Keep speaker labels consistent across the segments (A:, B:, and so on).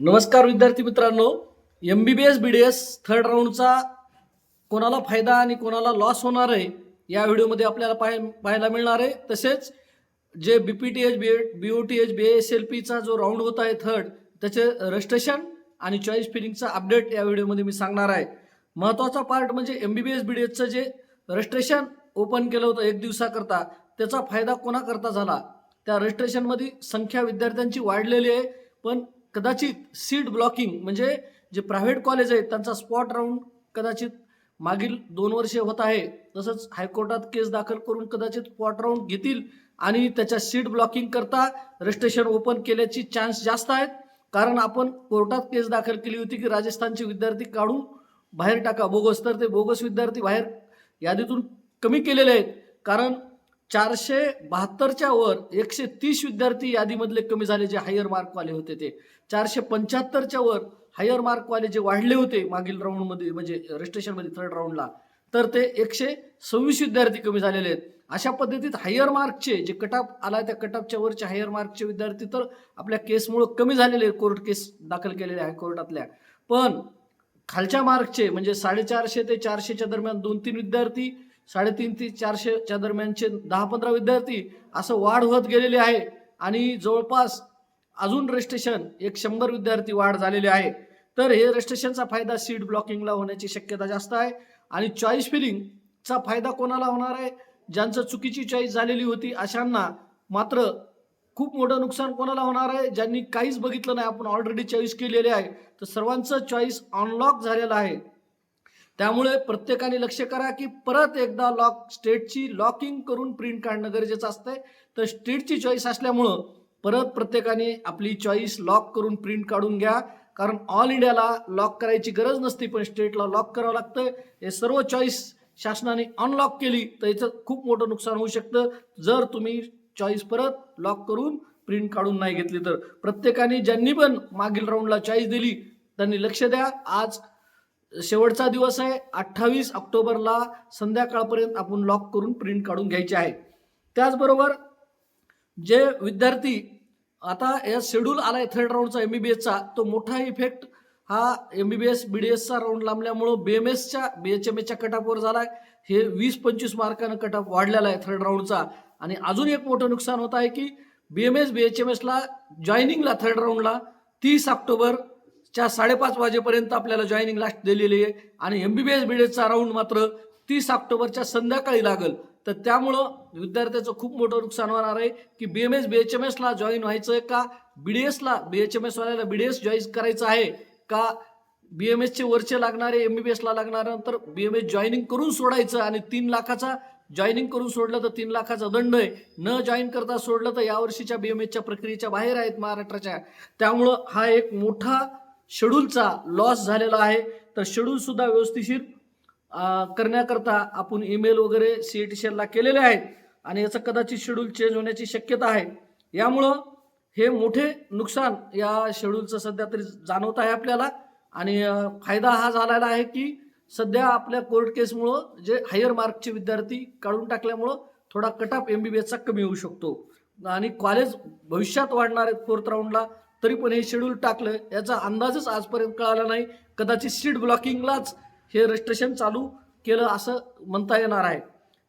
A: नमस्कार विद्यार्थी मित्रांनो M B B S B D S third राऊंडचा कोणाला फायदा आणि कोणाला लॉस होणार आहे या व्हिडिओमध्ये आपल्याला पाहाय पाहायला मिळणार आहे. तसेच जे B P T H B B O T H B S L पीचा जो राऊंड होत आहे थर्ड त्याचे रजिस्ट्रेशन आणि चॉईस फिलिंगचा अपडेट या व्हिडिओमध्ये मी सांगणार आहे. महत्त्वाचा पार्ट म्हणजे M B B S B D एसचं जे रजिस्ट्रेशन ओपन केलं होतं एक दिवसाकरता त्याचा फायदा कोणाकरता झाला? त्या रजिस्ट्रेशनमध्ये संख्या विद्यार्थ्यांची वाढलेली आहे पण कदाचित सीट ब्लॉकिंग म्हणजे जे प्रायव्हेट कॉलेज आहेत त्यांचा स्पॉट राऊंड कदाचित मागील दोन वर्षे होत आहे. तसंच हायकोर्टात केस दाखल करून कदाचित स्पॉट राऊंड घेतील आणि त्याच्या सीट ब्लॉकिंग करता रजिस्ट्रेशन ओपन केल्याची चान्स जास्त आहेत. कारण आपण कोर्टात केस दाखल केली होती की राजस्थानचे विद्यार्थी काढून बाहेर टाका. बोगस तर ते बोगस विद्यार्थी बाहेर यादीतून कमी केलेले आहेत. कारण चारशे बहात्तरच्या वर एकशे तीस विद्यार्थी यादीमधले कमी झाले जे हायर मार्कवाले होते ते. चारशे पंच्याहत्तरच्या वर हायर मार्कवाले जे वाढले होते मागील राऊंडमध्ये म्हणजे रजिस्ट्रेशनमध्ये थर्ड राऊंडला तर ते एकशे सव्वीस विद्यार्थी कमी झालेले आहेत. अशा पद्धतीत हायर मार्कचे जे कटाप आला त्या कटापच्या वरचे हायर मार्कचे विद्यार्थी तर आपल्या केसमुळं कमी झालेले आहेत कोर्ट केस दाखल केलेले आहे कोर्टातल्या. पण खालच्या मार्कचे म्हणजे साडेचारशे ते चारशेच्या दरम्यान दोन तीन विद्यार्थी साडेतीन ते चारशेच्या दरम्यानचे दहा पंधरा विद्यार्थी असं वाढ होत गेलेली आहे. आणि जवळपास अजून रजिस्ट्रेशन एक शंभर विद्यार्थी वाढ झालेली आहे. तर हे रजिस्ट्रेशनचा फायदा सीट ब्लॉकिंगला होण्याची शक्यता जास्त आहे. आणि चॉईस फिलिंगचा फायदा कोणाला होणार आहे? ज्यांचं चुकीची चॉईस झालेली होती अशांना मात्र खूप मोठं नुकसान कोणाला होणार आहे? ज्यांनी काहीच बघितलं नाही आपण ऑलरेडी चॉईस केलेले आहे. तर सर्वांचं चॉईस अनलॉक झालेलं आहे. त्यामुळे प्रत्येकाने लक्ष करा की परत एकदा लॉक स्टेटची लॉकिंग करून प्रिंट काढणं गरजेचं असतंय. तर स्टेटची चॉईस असल्यामुळं परत प्रत्येकाने आपली चॉईस लॉक करून प्रिंट काढून घ्या. कारण ऑल इंडियाला लॉक करायची गरज नसते पण स्टेटला लॉक करावं लागतं हे सर्व चॉईस शासनाने अनलॉक केली तर याचं खूप मोठं नुकसान होऊ शकतं. जर तुम्ही चॉईस परत लॉक करून प्रिंट काढून नाही घेतली तर प्रत्येकाने ज्यांनी पण मागील राऊंडला चॉईस दिली त्यांनी लक्ष द्या. आज शेवटचा दिवस आहे. अठ्ठावीस ऑक्टोबरला संध्याकाळपर्यंत आपण लॉक करून प्रिंट काढून घ्यायचे आहे. त्याचबरोबर जे विद्यार्थी आता या शेड्यूल आला आहे थर्ड राऊंडचा एम बी बी एसचा तो मोठा इफेक्ट हा M B B S B D एसचा round लांबल्यामुळं बी एम एसच्या बी एच एम एसच्या कटापवर झाला आहे हे वीस पंचवीस मार्कानं कटाप वाढलेला आहे थर्ड राऊंडचा आणि अजून एक मोठं नुकसान होत आहे की B M S B H M एसला जॉईनिंगला थर्ड राऊंडला तीस चार साडेपाच वाजेपर्यंत आपल्याला जॉईनिंग लास्ट दिलेली आहे. आणि M B B S B एसचा round मात्र तीस ऑक्टोबरच्या संध्याकाळी लागल. तर त्यामुळं विद्यार्थ्याचं खूप मोठं नुकसान होणार आहे की B M S B H M एसला join व्हायचं आहे का? बी डी एसला बी एच एम एसवाल्याला बी डी एस जॉईन करायचं आहे का? बी एम एसचे वरचे लागणारे एम बी बी एसला लागणाऱ्यानंतर बी एम एस जॉईनिंग करून सोडायचं आणि तीन लाखाचा जॉईनिंग करून सोडलं तर तीन लाखाचा दंड आहे. न जॉईन करता सोडलं तर यावर्षीच्या बी एम एसच्या प्रक्रियेच्या बाहेर आहेत महाराष्ट्राच्या. त्यामुळं हा एक मोठा शेड्यूलचा लॉस झालेला आहे तर शेड्यूलसुद्धा व्यवस्थिशीर करण्याकरता आपण ईमेल वगैरे सी टी शेअरला केलेले आहेत आणि याचं कदाचित शेड्यूल चेंज होण्याची शक्यता आहे. यामुळं हे मोठे नुकसान या शेड्यूलचं सध्या तरी जाणवत आहे आपल्याला आणि फायदा हा झालेला आहे की सध्या आपल्या कोर्ट केसमुळं जे हायर मार्कचे विद्यार्थी काढून टाकल्यामुळं थोडा कटअप एम बी बी एसचा कमी होऊ शकतो. आणि कॉलेज भविष्यात वाढणार आहेत फोर्थ राऊंडला तरी पण हे शेड्यूल टाकलं याचा अंदाजच आजपर्यंत कळाला नाही. कदाचित सीट ब्लॉकिंगलाच हे रजिस्ट्रेशन चालू केलं असं म्हणता येणार आहे.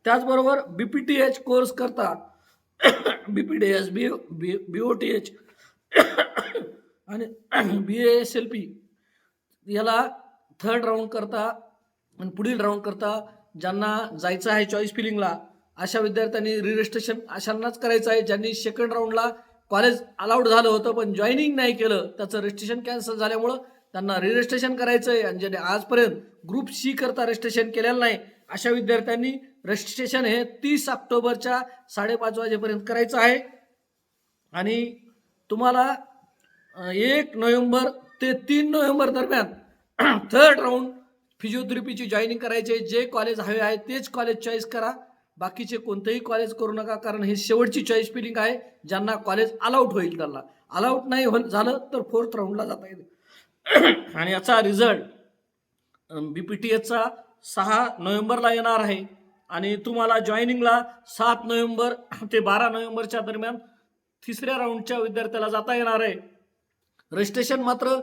A: त्याचबरोबर B P T H course करता B P T H B B B O T H आणि बी एस एल पी याला थर्ड राऊंड करता आणि पुढील राऊंड करता ज्यांना जायचं आहे चॉईस फिलिंगला अशा विद्यार्थ्यांनी रिरजिस्ट्रेशन अशांनाच करायचं आहे ज्यांनी सेकंड राऊंडला कॉलेज अलाउड झालं होतं पण जॉईनिंग नाही केलं. त्याचं रजिस्ट्रेशन कॅन्सल झाल्यामुळं त्यांना रिजिस्ट्रेशन करायचं आहे आणि ज्याने आजपर्यंत ग्रुप सी करता रजिस्ट्रेशन केलेलं नाही अशा विद्यार्थ्यांनी रजिस्ट्रेशन हे तीस ऑक्टोबरच्या साडेपाच वाजेपर्यंत करायचं आहे. आणि तुम्हाला एक नोव्हेंबर ते तीन नोव्हेंबर दरम्यान थर्ड राऊंड फिजिओथेरपीची जॉईनिंग करायचे जे कॉलेज हवे आहे तेच कॉलेज चॉईस करा. बाकीचे कोणतेही कॉलेज करू नका कारण हे शेवटची चॉईस फिलिंग आहे ज्यांना कॉलेज अलाउट होईल त्यांना. अलाउट नाही हो झालं तर फोर्थ राऊंडला जाता येईल. आणि याचा रिझल्ट बी पी टी एचचा सहा नोव्हेंबरला येणार आहे. आणि तुम्हाला जॉईनिंगला सात नोव्हेंबर ते बारा नोव्हेंबरच्या दरम्यान तिसऱ्या राऊंडच्या विद्यार्थ्याला जाता येणार आहे. रजिस्ट्रेशन मात्र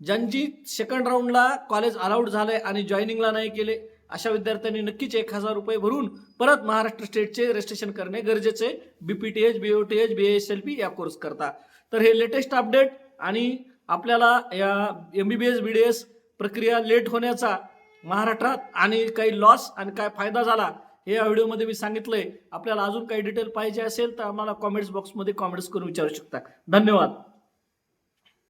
A: ज्यांची सेकंड राऊंडला कॉलेज अलाउड आहे आणि जॉईनिंगला नाही केले. अशा विद्यार्थ्यांनी नक्कीच एक हजार रुपये भरून परत महाराष्ट्र स्टेटचे रजिस्ट्रेशन करणे गरजेचे आहे बीपीटीएच बीओटीएच बीएसएलपी या कोर्स करता. तर हे लेटेस्ट अपडेट आणि आपल्याला या M B B S B D S प्रक्रिया लेट होण्याचा महाराष्ट्रात आणि काही लॉस आणि काय फायदा झाला हे या व्हिडिओमध्ये मी सांगितलंय. आपल्याला अजून काही डिटेल पाहिजे असेल तर आम्हाला कॉमेंट्स बॉक्समध्ये कॉमेंट्स करून विचारू शकता. धन्यवाद.